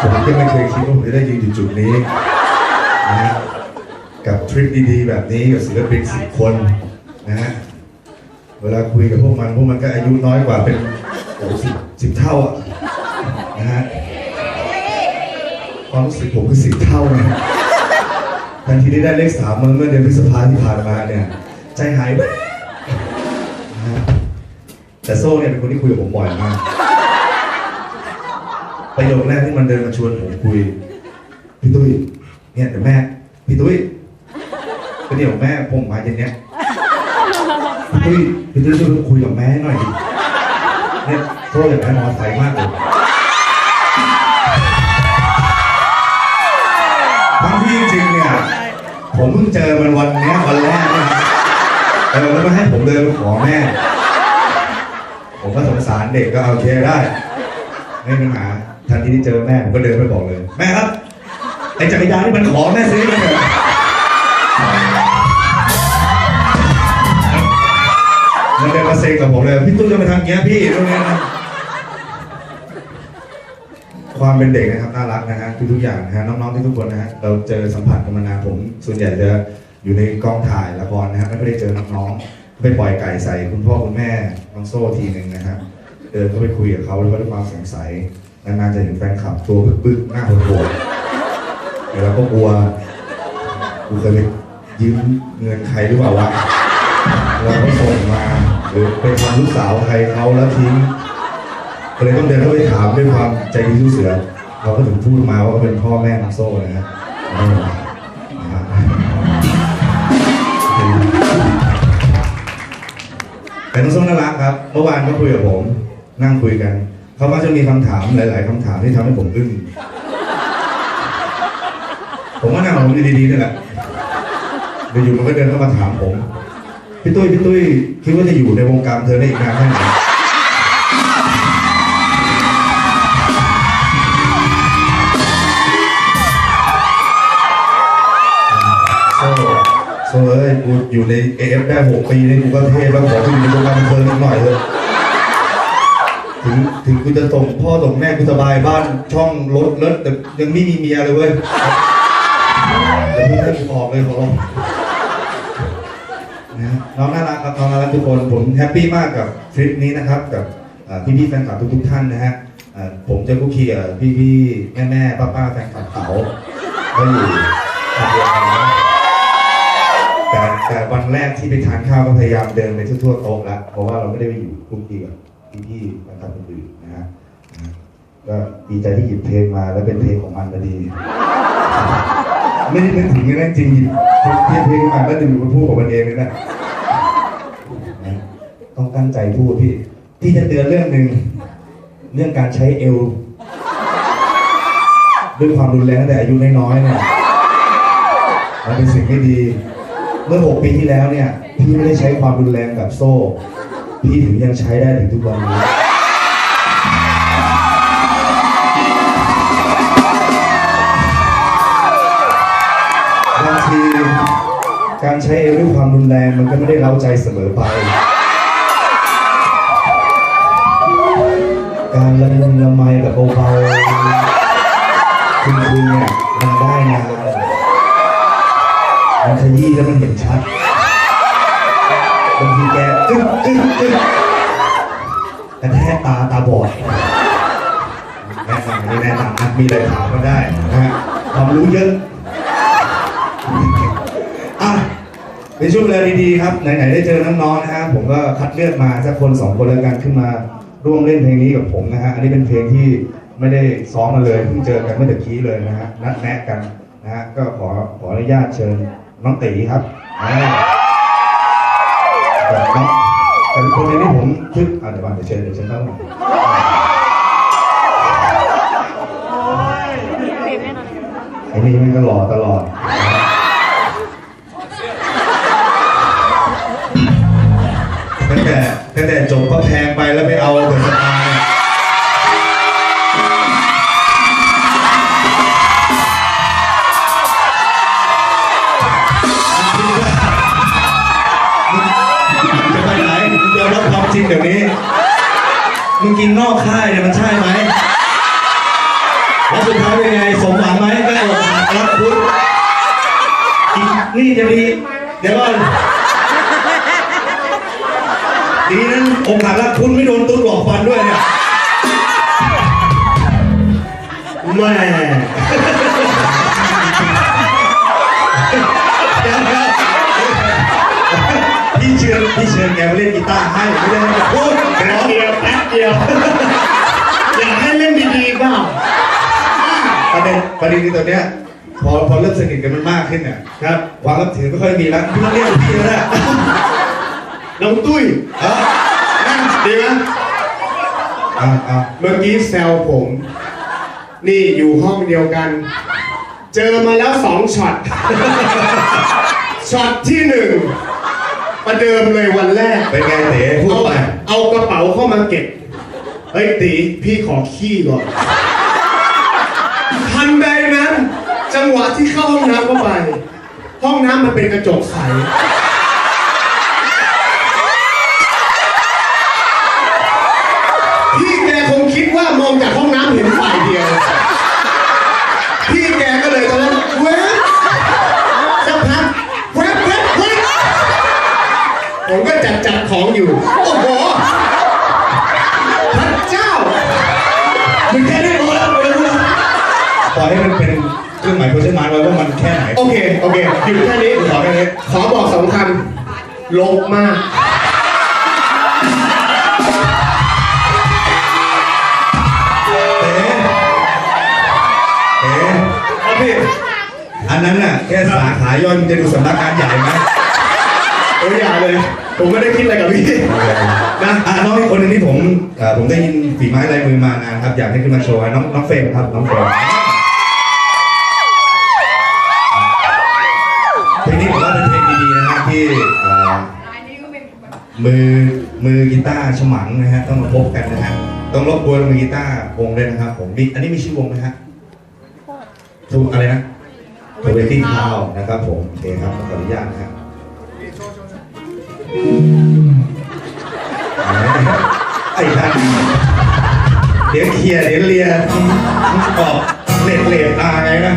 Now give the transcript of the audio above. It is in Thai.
ผมก็ไม่เคยคิดว่าผมจะได้ยืนอยู่จุดนี้นะฮะกับทริปดีๆ แบบนี้กับศิลปินสิบคนนะฮะเวลาคุยกับพวกมันพวกมันก็อายุน้อยกว่าเป็นโอ้สิบสิบเท่าอะนะฮะความรู้สึกผมคือสิบเท่านะทันทีที่ได้เลขสามเมื่อเดือนพฤษภาที่ผ่านมาเนี่ย ใจหายแวบนะฮะแต่โซ่เนี่ยเป็นคนที่คุยกับผมบ่อยมาก ประโยคแรกที่มันเดินมาชวนผมคุย พี่ตุ้ย เนี่ยเดี๋ยวแม่ พี่ตุ้ยก็เดี๋ยวแม่ผมมาเย็นเนี้ยพี่ตุ้ยพี่ตุ้ยช่วยคุยกับแม่หน่อยดิเนี่ยโซ่อยากได้มอไซค์มากเลยบางทีจริงเนี่ย ผมเพิ่งเจอมันวันเนี้ยวันแรกนี่ยเออแล้วมาให้ผมเดินไปขอแม่ ผมก็สงสารเด็กก็โอาเคได้ ไม่มีปัญหา ทันทีที่เจอแม่ผมก็เดินไปบอกเลย แม่ครับไอ้จักรยานที่มันขอแม่ซื้อมาเถอะมันเดินมาเซ็งกับผมเลย พี่ตุ้ยจะมาทำอย่างเงี้ยพี่ตรงนี้นะความเป็นเด็กนะครับน่ารักนะฮะทุกๆอย่างนะฮะน้องๆทุกๆคนนะฮะเราเจอสัมผัสกันมานานผม ส่วนใหญ่จะอยู่ในกองถ่ายละครนะฮะไม่ได้เจอน้องๆไปปล่อยไก่ใส่คุณพ่อคุณแม่น้องโซ่ทีหนึ่งนะครับเดินเข้าไปคุยกับเขาแล้วก็ด้วยความสงสัย นานๆจะเห็นแฟนคลับตัวบึกๆหน้าโหดๆเดี๋ยวเราก็กลัวกูเคยไปยืมเงินใครหรือเปล่าวะเราก็ส่งมาหรือไปทำลูกสาวใครเขาแล้วทิ้งก็เลยต้องเดินเข้าไปถามด้วยความใจดีสู้เสือเขาก็ถึงพูดมาว่าเขาเป็นพ่อแม่น้องโซ่นะฮะเออนะฮะแต่น้องโซ่น่ารักครับเมื่อวานก็คุยกับผม นั่งคุยกัน เขาก็จะมีคำถามหลาย ๆคำถามที่ทำให้ผมอึ้งผมก็นั่งของผมดีๆนี่แหละอยู่มันก็เดินเข้ามาถามผม พี่ตุ้ยพี่ตุ้ยคิดว่าจะอยู่ในวงการเธอได้อีกนานแค่ไหนโซ่โซ่เอ้ยกูอยู่ในเอฟได้หกปีนี่กูก็เทพแล้วขอไปอยู่ในวงการเทิงนิดหน่อยเถอะ ถึงถึงกูจะส่งพ่อส่งแม่กูสบายบ้านช่องรถรถแต่ยังไม่มีเมียเลยเว้ยเดี๋ยวพี่ให้กูออกเลยขอร้องนะน้องน่ารักครับน้องน่ารักทุกคนผมแฮปปี้มากกับทริปนี้นะครับ กับพี่พี่ๆแฟนคลับทุกๆท่านนะฮะอ่าผมจะคุกคีกับพี่พี่แม่แม่ป้าป้าๆแฟนคลับเขาก็อยู่คนเดียวกันนะแต่แต่วันแรกที่ไปทานข้าวก็พยายามเดินไปทั่วๆโต๊ะแล้วเพราะว่าเราไม่ได้ไปอยู่คุกคีกับ พี่ๆแฟนคลับคนอื่นนะฮะนะฮะก็ดีใจที่หยิบเพลงมาแล้วเป็นเพลงของมันพอดี ไม่ได้นึกถึงอย่างจริงหยิบเพลงเพลงมาแล้วดึงมาพูดของมันเองเลยนะต้องตั้งใจพูดพี่พี่จะเตือนเรื่องหนึ่งเรื่องการใช้เอวด้วยความรุนแรงตั้งแต่อายุน้อยๆเนี่ยมันเป็นสิ่งไม่ดี เมื่อ 6 ปีที่แล้วเนี่ย พี่ไม่ได้ใช้ความรุนแรงกับโซ่ พี่ถึงยังใช้ได้ถึงทุกวันนี้บางทีการใช้เอวด้วยความรุนแรงมันก็ไม่ได้เล้าใจเสมอไป การละมุนละไมแบบเบาๆคุณคุณเนี่ยมันได้งานมันขยี้แล้วมันเห็นชัด บางทีแกอึ้งอึ้งอึ้งกระแทกตาตาบอดแนะนำนี่แนะนำนะมีอะไรถามก็ได้นะฮะความรู้เยอะอะเป็นช่วงเวลาดีๆครับไหนๆได้เจอน้องๆนะฮะผมก็คัดเลือกมาสักคนสองคนแล้วกันขึ้นมาร่วมเล่นเพลงนี้กับผมนะฮะอันนี้เป็นเพลงที่ไม่ได้ซ้อมมาเลยเพิ่งเจอกันเมื่อตะกี้เลยนะฮะนัดแนะกันนะฮะก็ขอขออนุญาตเชิญน้องตีครับ แต่น้องแต่คนนี้ผมคิดอะเดี๋ยวก่อนเดี๋ยวเชิญเดี๋ยวเชิญเข้ามาไอ้นี่มันก็หล่อตลอดตั้งแต่ตั้งแต่จบก็แพงไปแล้วไม่ มึงกินนอกค่ายเนี่ยมันใช่ไหมแล้วสุดท้ายเป็นไงสมหวังไหมก็อกหักรักพุทธอีนี่จะดีเดี๋ยวก่อนดีนั้นอกหักรักพุทไม่โดนตุ้นหลอกฟันด้วยเนี่ยแม่พี่เชิญพี่เชิญแกมาเล่นกีตาร์ให้ไม่ได้ให้พูด เดียวแป๊บเดียว อยากให้เล่นดีๆเปล่าประเด็นประเด็นคือตอนเนี้ยพอพอเริ่มสนิทกันมันมากขึ้นเนี่ยครับความรับถือไม่ค่อยมีแล้วพี่ต้องเรียกพี่แล้วนะน้องตุ้ยเอ้านั่งดีไหมเอาเอาเมื่อกี้แซวผม นี่อยู่ห้องเดียวกัน เจอมาแล้วสองช็อตช็อตที่หนึ่งประเดิมเลยวันแรกเป็นไงเต๋พูดเอาไป เอากระเป๋าเข้ามาเก็บเฮ้ยตีพี่ขอขี้ก่อน ทันใดนั้น จังหวะที่เข้าห้องน้ำเข้าไป ห้องน้ำมันเป็นกระจกใส พี่แกคงคิดว่ามองจากห้องน้ำเห็นฝ่ายเดียว พี่แกก็เลยตอนนั้นเว้ยสักพักแว๊บแว๊บแว๊บผมก็จัดจัดของอยู่ โอ้โห พระเจ้า มึงแค่นี้รู้แล้วรู้แล้วปล่อยให้มันเป็นเครื่องหมายโพสต์มาไว้ว่ามันแค่ไหนโอเค โอเคหยุดแค่นี้ขอแค่นี้ขอบอกสำคัญลบมากเต๋เต๋ครับพี่อันนั้นน่ะแค่สาขาย่อยมันจะดูสำนักงานใหญ่ไหมโอ้ยอย่าเลย ผมไม่ได้คิดอะไรกับพี่นะอะน้องอีกคนหนึงที่ผมเอ่อผมได้ยินฝีไม้ลายมือมานานครับ อยากให้ขึ้นมาโชว์น้องน้องเฟรมครับน้องเฟรมเพลงนี้ผมว่าเป็นเพลงดีๆนะฮะที่เอ่อ มือมือกีตาร์ฉมังนะฮะต้องมาพบกันนะฮะต้องรบกวนมือกีตาร์วงด้วยนะครับผมมีอันนี้มีชื่อวงไหมฮะทูอะไรนะทูเวติ้งทาวนะครับผมโอเคครับขออนุญาตนะครับ ไอ้ท่านเดี๋ยวเคลียร์เดี๋ยวเลียออบเล็ดเล็ดอาไงนะ